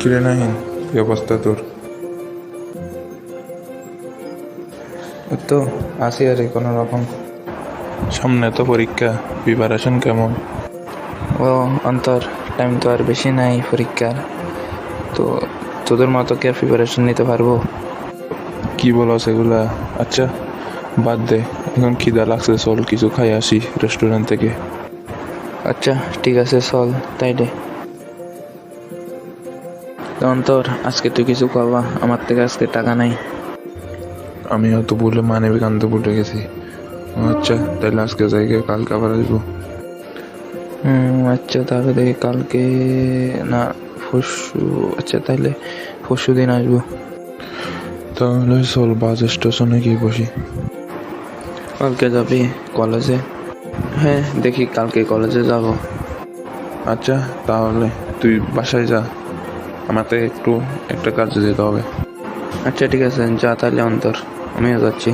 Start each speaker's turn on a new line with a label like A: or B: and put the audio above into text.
A: কিরে নাহিন কি অবস্থা তোর?
B: তো আসি আর কোনো রকম।
A: সামনে তো পরীক্ষা প্রিপারেশন কেমন?
B: ও অন্তর টাইম তো আর বেশি নাই পরীক্ষার। তো তোদের মতো কি আর প্রিপারেশন নিতে পারব?
A: কি বলো সেগুলা আচ্ছা বাদ দে এখন খিদা লাগছে চল কিছু খাই আসি রেস্টুরেন্ট থেকে।
B: আচ্ছা ঠিক আছে চল তাই দে। তো তোর আজকে তুই কিছু খাওয়া আমার থেকে আজকে টাকা নাই।
A: আমি হয়তো বলে মানবিক আনতে ভুলে গেছি। আচ্ছা তাহলে আজকে যাই গিয়ে কালকে আবার আসব।
B: হুম আচ্ছা তাহলে দেখি কালকে না পরশু আচ্ছা তাহলে পরশু দিন আসব।
A: তাহলে চল বাস স্টেশনে গিয়ে বসি।
B: কালকে যাবি কলেজে? হ্যাঁ দেখি কালকে কলেজে যাব।
A: আচ্ছা তাহলে তুই বাসায় যা। আমাকে একটু একটা কাজে যেতে হবে।
B: আচ্ছা ঠিক আছে যা তাহলে অন্তর। আমিও যাচ্ছি।